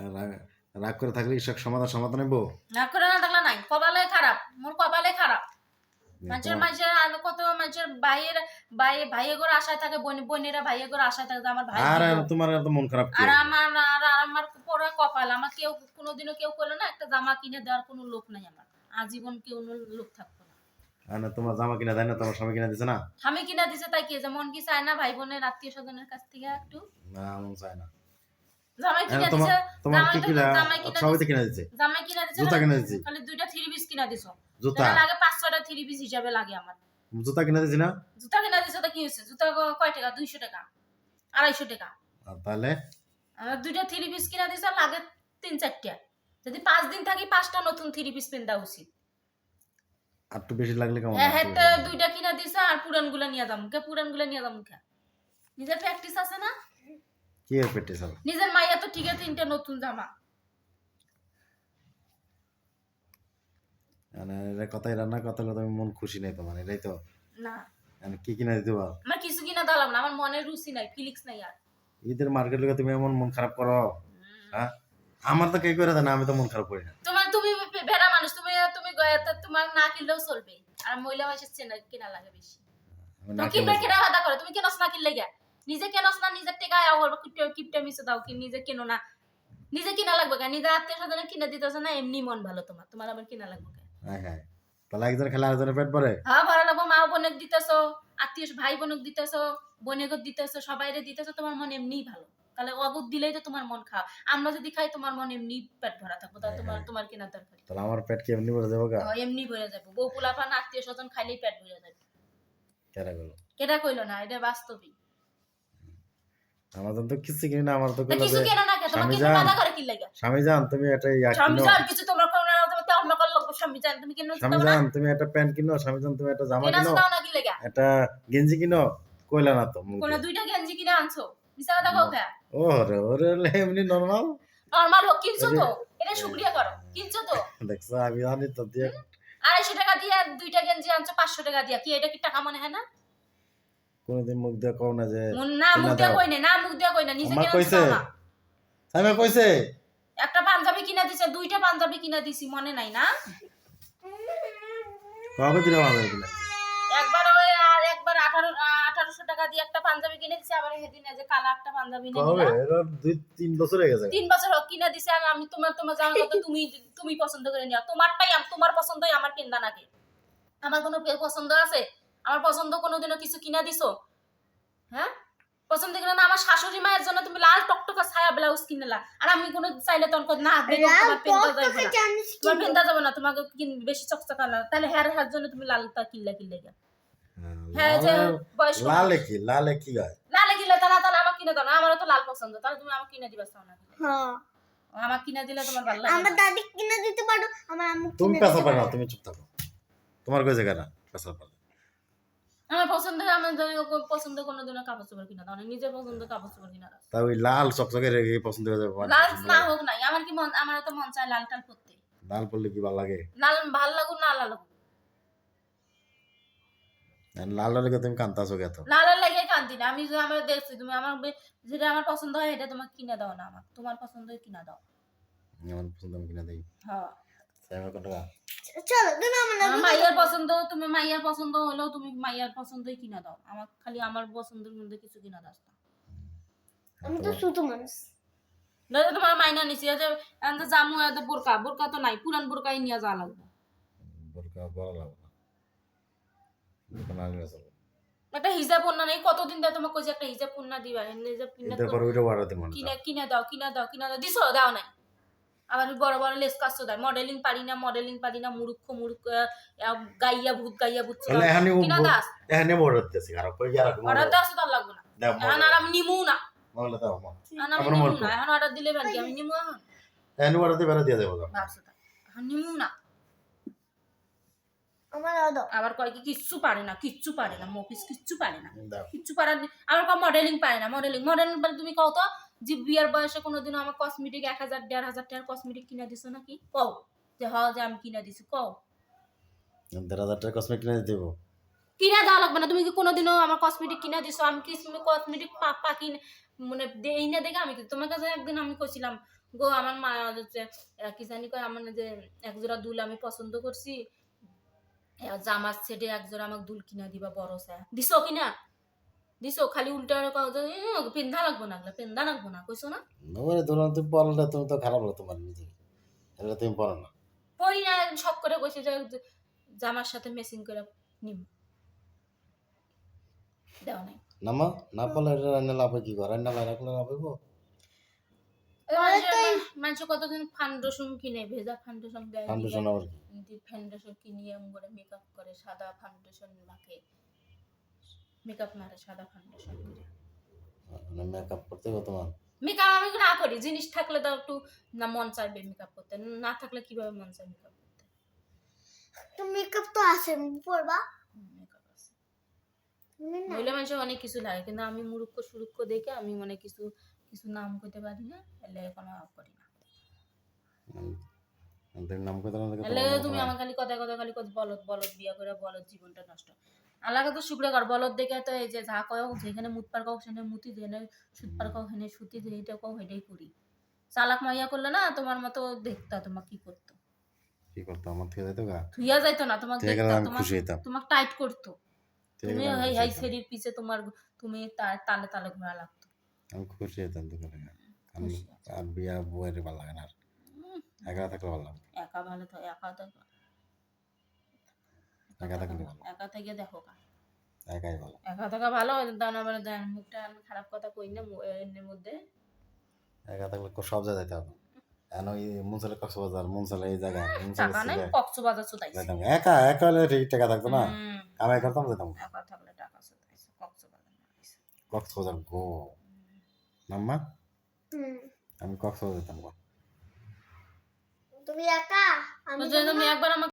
রাগ- রাগ করে থাকলে ঈশ্বর সমাধান সমাধান নেব না করে না থাকলে নাই। কপালে খারাপ। মোর কপালে খারাপ। আর কত ভাইয়ের ভাই ভাইয়ে করে আশায় থাকে বোন বোনেরা ভাইয়ে করে আশায় থাকে আমার ভাই আর তোমার এত মন খারাপ আর আমার আর আমার পরে কপাল। আমার কেউ কোনোদিনও কেউ করল না একটা জামা কিনে দেওয়ার কোনো লোক নাই আমার। আজীবন কেউ লোক থাকতো না। আর তোমার জামা কিনা দেয় না তোমার স্বামী কিনা দিছে না? আমি কিনা দিছে তাই কি? যেমন কি চায় না ভাই বোনের আত্মীয় স্বজনের কাছ থেকে একটু? না মন চায় না। জামাই কিনা দিছে তোমার কি কিনা জামাই তো কিনা দিছে। জামাই কিনা দিছে জুতা কিনা দিছে। খালি দুইটা থ্রি পিস কিনা দিছো। জুতা। লাগে পাঁচ ছয়টা থ্রি পিস হিসাবে লাগে আমার। জুতা কিনা দিছি না? জুতা কিনা দিছে তো কি হয়েছে? জুতা কয় টাকা? দুইশো টাকা। আড়াইশো টাকা। তাহলে? আর দুইটা থ্রি পিস কিনা দিছে লাগে তিন চারটা। যদি পাঁচ দিন থাকি পাঁচটা নতুন থ্রি পিস পেন দেওয়া উচিত। আর একটু বেশি লাগলে কেমন হ্যাঁ হ্যাঁ? তো দুইটা কিনা দিছে আর পুরানগুলা নিয়ে যাম কে পুরানগুলা নিয়ে যাম কে নিজের প্র্যাকটিস আছে না? কি এর পেটে নিজের মাইয়া তো ঠিক আছে তিনটা নতুন জামা। মানে এটা কথাই রান্না কথা হলো তুমি মন খুশি নেই তোমার এটাই তো। না। মানে কি কিনা দিতে পারো? আমার কিছু কিনা দিলাম না আমার মনে রুচি নাই ফিলিক্স নাই আর। ঈদের মার্কেট লোকে তুমি এমন মন খারাপ করো হ্যাঁ? আমার তো কে করে না আমি তো মন খারাপ করি না। তোমার তুমি ভেড়া মানুষ তুমি তুমি গয়াতে তোমার না কিনলেও চলবে। আর মহিলা মানুষের চেনা কিনা লাগে বেশি। তুমি কিনবে কেনা বাধা করো তুমি কেনস না কিনলে গা নিজে কেনস না নিজের টেকায় আবার কিপটা মিশে দাও কি নিজে কেনো না। নিজে কিনা লাগবে কেন নিজের আত্মীয় স্বজনে কিনে দিতেছে না এমনি মন ভালো তোমার। তোমার আবার কিনা লাগবে কেন হ্যাঁ হ্যাঁ। তাহলে একজন খেলে আরেকজনের পেট ভরে। হ্যাঁ ভালো লাগবো মা বোনের দিতেছো আত্মীয় ভাই বোনক দিতেছো বোনেগর দিতেছো সবাইরে দিতেছো তোমার মন এমনিই ভালো। তাহলে অগুত দিলেই তো তোমার মন খাও আমরা যদি খাই তোমার মন এমনি পেট ভরা থাকব তাহলে তোমার। তোমার কেনার দরকার তাহলে আমার পেট কি এমনি ভরে যাব গা ও, এমনি ভরে যাব। বউ পোলাপান আত্মীয় স্বজন খাইলেই পেট ভরে যাবে। কেরা গেলো কেটা কইলো না এটা বাস্তবিক। আমাদের তো কিছু কিনি না আমার তো কিছু কেন না কে? তোমার স্বামী কিন্তু যান। বাধা করে কি লাগে? স্বামী যান তুমি একটা ইয়া স্বামী কিনো যান কিছু তোমরা কোনো না তুমি তো অন্য কার স্বামী যান তুমি কেন স্বামী যান তুমি একটা প্যান্ট কিনো স্বামী যান তুমি একটা জামা কেন কিনো দাও না কি লাগে? একটা গেঞ্জি কিনো কইলা না তো কোন দুইটা গেঞ্জি কিনে আনছো? মিছা কথা কও কে? ওরে ওরে এমনি নর্মাল নরমাল হোক কিনছো তো। এটা শুকরিয়া করো কিনছো তো। দেখছ আমি জানি তো দিয়ে আড়াইশো টাকা দিয়ে দুইটা গেঞ্জি আনছো পাঁচশো টাকা দিয়া। কি এটা কি টাকা মনে হয় না? কোনোদিন মুখ দিয়ে কও না যে মন না মুখ দিয়া কই না না মুখ দিয়া কই না নিজে আমার কেন কইছে? দাও না আমি কইছে? একটা পাঞ্জাবি কিনা দিছে দুইটা পাঞ্জাবি কিনা দিছি মনে নাই না? কবে দিলাম আমাদের কিনা? একবার ওই আর একবার আঠারো আঠারোশো টাকা দিয়ে একটা পাঞ্জাবি কিনে দিছে আবার এই যে কালা একটা পাঞ্জাবি নিয়ে কবে। এর দুই তিন বছর হয়ে গেছে। তিন বছর হোক কিনা দিছে আর আমি তোমার তোমার জামা কথা তুমি তুমি পছন্দ করে নিও। তোমারটাই আম- তোমার পছন্দই আমার কিনবা নাকি? আমার কোনো পছন্দ আছে? আমার পছন্দ কোনোদিনও কিছু কিনা দিছো? হ্যাঁ? পছন্দ কিনা না আমার শাশুড়ি মায়ের জন্য তুমি লাল টকটকা ছায়া ব্লাউজ কিনলা। আর আমি কোনো চাইলে তখন না তোমার পেনটা যাবে না। তোমার পেনটা যাবে না তোমাকে কিন- বেশি চকচকা না। তাহলে হেয়ার হেয়ার জন্য তুমি লালটা কিনলা কিনলে গা হ্যাঁ যে বয়স। লালে কি লালে কি হয় লালে কিনলে তাহলে তাহলে আমার কিনে দাও না আমারও তো লাল পছন্দ তাহলে তুমি আমাকে কিনে দিবা চাও না। হ্যাঁ। আমার কিনে দিলে তোমার ভালো লাগে আমার দাদি কিনে দিতে পারো আমার আম্মু তুমি কিনে দিতে পারো। তুমি চুপ থাকো। তোমার কই জায়গা না পেশা পারো আমার পছন্দ হয় আমার ওকে পছন্দ কোনো দিনও কাপড় চোপড় কিনা দাও নিজের পছন্দ কাপড় চোপড় কিনা দাও। তা ওই লাল চকচকে রেখে পছন্দ হয়ে যাবে লাল না হোক নাই আমার কি মন আমার তো মন চায় লাল টাল পরতে। লাল পড়লে কি ভালো লাগে? লাল ভালো লাগুক না লাল লাগুক। লাল হলে তুমি কান্তাছো কে তো লাল লাগে কান্দি না আমি যে আমার দেখছি তুমি আমার যেটা আমার পছন্দ হয় এটা তোমাকে কিনে দাও না আমার তোমার পছন্দই কিনা দাও। আমার পছন্দ আমি কিনা দিই। হ্যাঁ। কত টাকা চলো তুমি আমার মাইয়ার পছন্দ তুমি মাইয়ার পছন্দ হলেও তুমি মাইয়ার পছন্দই কিনা দাও। আমার খালি আমার পছন্দের মধ্যে কিছু কিনা দাও। আমি তো ছোট মানুষ। তোমার মাইনা নিছি যে আনতে জামু এত বোরকা বোরকা তো নাই পুরান বোরকাই নিয়ে যাওয়া লাগবে। বোরকা বড় লাগবে একটা হিজাব নেই কতদিন ধরে তোমাকে কইছে একটা হিজাব দিবা হিজাব কিনে কিনে কিনে দাও কিনে দাও কিনে দাও দিছো দাও নাই। আবার বড় বড় লেস কাজও দেয় মডেলিং পারি না মডেলিং পারি না মুরুক্ষ মুরুক্ষ গাইয়া ভূত গাইয়া ভূত এখানে কিনা দাস? এখানে অর্ডার দিতেছি আর কই আর অর্ডার দাও তো লাগবে না। এখন আর আমি নিমু না। মহলে দাও মা এখন আমি আবার নিমু মরকো। না। এখন অর্ডার দিলে বাকি আমি নিমু এখন? এখানে অর্ডার দিয়ে বেড়া দিয়ে যাব এখন নিমু না। আমার আবার কয় কি কিচ্ছু পারে না কিচ্ছু পারে না মফিস কিচ্ছু পারে না। কিচ্ছু পারার নেই। আমার মডেলিং পারে না মডেলিং। মডেলিং বলে তুমি কও তো যে বিয়ের বয়সে কোনোদিনও আমার কসমেটিক এক হাজার দেড় হাজার টাকার কসমেটিক কিনা দিছো নাকি? কও। যে হ যে আমি কিনা দিছি কও। দেড় হাজার টাকা কসমেটিক কিনে দেবো। কিনা দেওয়া লাগবে না। তুমি কি কোনোদিনও আমার কসমেটিক কিনা দিছো? আমি কি কসমেটিক পা কিনে মানে দেই না দেখে আমি তোমার কাছে একদিন আমি কইছিলাম গো আমার মা হচ্ছে কি জানি কয় আমার যে একজোড়া দুল আমি পছন্দ করছি। জামার সেটে একজোড়া আমাকে দুল কিনা দিবা বড় সা দিছো কিনা? দিছো খালি উল্টা পিন্ধা লাগবো না পিন্ধা লাগবো না কইছো না? ওরে ধরুন তুমি পড়লে তুমি তো খারাপ হলো তোমার নিজে এটা তুমি পড়ো না। পরি না শখ করে কইছে যে জামার সাথে মেসিং করে নিম। দেওয়া নাই। নামা না পারলে এটা রান্না লাভ কি করে রান্না লাই রাখলে লাভ হইব? মানুষ কতদিন ফাউন্ডেশন কিনে ভেজা ফাউন্ডেশন দেয় ফাউন্ডেশন আবার কি? ফাউন্ডেশন কিনিয়ে এম করে মেকআপ করে সাদা ফাউন্ডেশন মাখে। মেকআপ মারে সাদা ফাউন্ডেশন করে মানে মেকআপ করতে হবে তোমার? মেকআপ আমি না করি জিনিস থাকলে তাও একটু না মন চাইবে মেকআপ করতে না থাকলে কীভাবে মন চাই মেকআপ করতে? তো মেকআপ তো আছে পড়বা মেকআপ আছে। মহিলা মানুষের অনেক কিছু লাগে কিন্তু আমি মুরুক্ষ সুরুক্ষ দেখে আমি মানে কিছু কিছু নাম করতে পারি না এলে কোনো করি না। তুমি নাম আমার খালি কথা কথা খালি কথা বলদ বলদ বিয়া করে বলদ জীবনটা নষ্ট। আলাদা তো শুক্রে কর। বলদ দেখে তো এই যে যা কয় যেখানে মুত পার কাউ সেখানে মুতি যেখানে সুত পার কাউ সেখানে সুতি যেটা কাউ সেটাই করি। চালাক মাইয়া করলে না তোমার মতো দেখতা তোমার কি করতো। কি করতো? আমার থেকে যাইতো গা? ধুইয়া যাইতো না তোমার থেকে দেখতা তোমার খুশি হইতাম। তোমার টাইট করতো। থেকে তুমি হাই হাই। সেরির পিছে তোমার তুমি তালে তালে ঘোরা লাগতো। আমি খুশি হইতাম তো করে আমি আর বিয়া বউয়ের ভালো লাগে না একা থাকলে ভালো লাগে একা ভালো তো একা তো একা থাকলে ভালো। একা থেকে দেখো কা একাই ভালো। একা থাকা ভালো দান আবার দেন মুখটা আমি খারাপ কথা কই না এর মধ্যে। একা থাকলে সব জায়গায় যেতে হবে। এখন ওই মুনসালে কক্সবাজার? মুনসালে এই মুনসালে কক্সবাজার যেতাম একা একা হলে ঠিক টাকা থাকতো না? হুম, কামাই করতাম যেতাম একা থাকলে টাকা চুদাইছে কক্সবাজার কক্সবাজার গো। মাম্মা? আমি কক্সবাজার যেতাম গো। তুমি একা? আমি তুমি একবার আমাকে